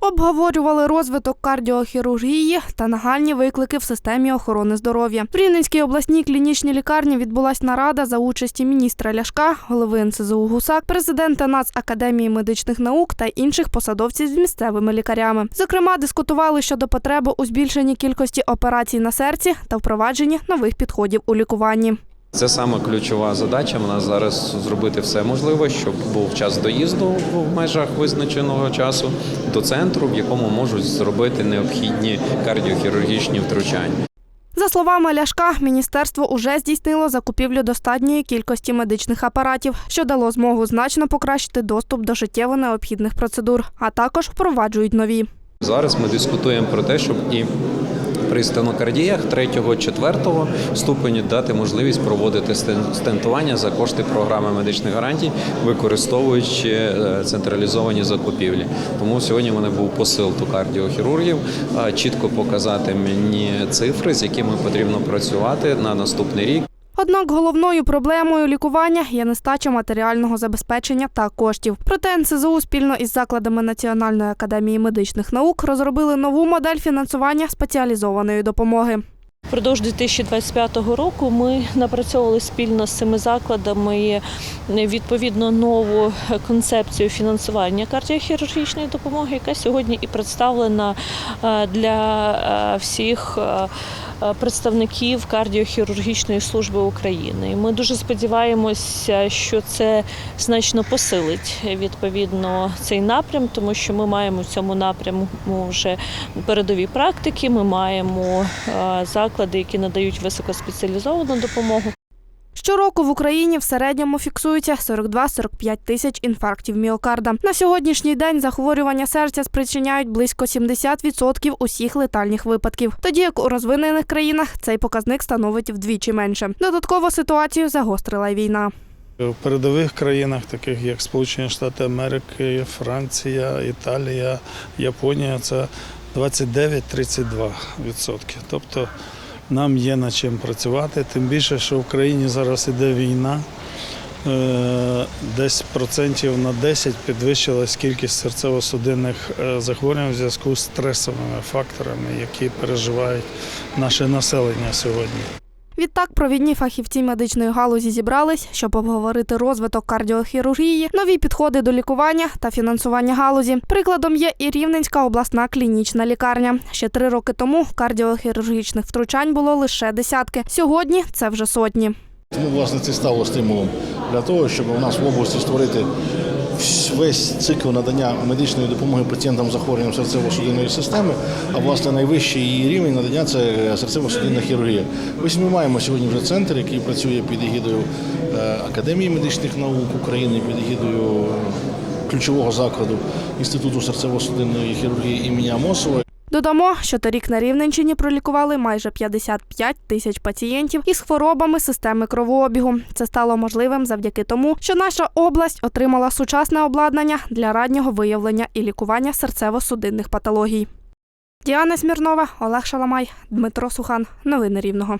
Обговорювали розвиток кардіохірургії та нагальні виклики в системі охорони здоров'я. В Рівненській обласній клінічній лікарні відбулась нарада за участі міністра Ляшка, голови НСЗУ Гусак, президента Нацакадемії медичних наук та інших посадовців з місцевими лікарями. Зокрема, дискутували щодо потреби у збільшенні кількості операцій на серці та впровадженні нових підходів у лікуванні. Це саме ключова задача. У нас зараз зробити все можливе, щоб був час доїзду в межах визначеного часу до центру, в якому можуть зробити необхідні кардіохірургічні втручання. За словами Ляшка, міністерство уже здійснило закупівлю достатньої кількості медичних апаратів, що дало змогу значно покращити доступ до життєво необхідних процедур, а також впроваджують нові. Зараз ми дискутуємо про те, щоб і при стенокардіях 3-4 ступені дати можливість проводити стентування за кошти програми медичних гарантій, використовуючи е, централізовані закупівлі. Тому сьогодні в мене був посил до кардіохірургів чітко показати мені цифри, з якими потрібно працювати на наступний рік. Однак головною проблемою лікування є нестача матеріального забезпечення та коштів. Проте НСЗУ спільно із закладами Національної академії медичних наук розробили нову модель фінансування спеціалізованої допомоги. Впродовж 2025 року ми напрацьовували спільно з цими закладами відповідно нову концепцію фінансування кардіохірургічної допомоги, яка сьогодні і представлена е, для е, всіх е, е, представників кардіохірургічної служби України. Ми дуже сподіваємося, що це значно посилить відповідно цей напрям, тому що ми маємо в цьому напряму вже передові практики. Ми маємо е, заклади, які надають високоспеціалізовану допомогу. Щороку в Україні в середньому фіксується 42-45 тисяч інфарктів міокарда. На сьогоднішній день захворювання серця спричиняють близько 70% усіх летальних випадків, тоді як у розвинених країнах цей показник становить вдвічі менше. Додатково ситуацію загострила й війна. В передових країнах, таких як Сполучені Штати Америки, Франція, Італія, Японія, це 29-32%. Тобто нам є над чим працювати. Тим більше, що в країні зараз іде війна. Е, Десь процентів на 10 підвищилась кількість серцево-судинних е, захворювань в зв'язку з стресовими факторами, які переживають наше населення сьогодні. Відтак, провідні фахівці медичної галузі зібрались, щоб обговорити розвиток кардіохірургії, нові підходи до лікування та фінансування галузі. Прикладом є і Рівненська обласна клінічна лікарня. Ще три роки тому кардіохірургічних втручань було лише десятки. Сьогодні це вже сотні. Тому, власне, це стало стимулом для того, щоб у нас в області створити весь цикл надання медичної допомоги пацієнтам з захворюванням серцево-судинної системи, а власне найвищий її рівень надання це серцево-судинна хірургія. Ось ми маємо сьогодні вже центр, який працює під егідою е, Академії медичних наук України, під егідою ключового закладу Інституту серцево-судинної хірургії імені Амосова. Додамо, що торік на Рівненщині пролікували майже 55 тисяч пацієнтів із хворобами системи кровообігу. Це стало можливим завдяки тому, що наша область отримала сучасне обладнання для раннього виявлення і лікування серцево-судинних патологій. Діана Смірнова, Олег Шаламай, Дмитро Сухан. Новини Рівного.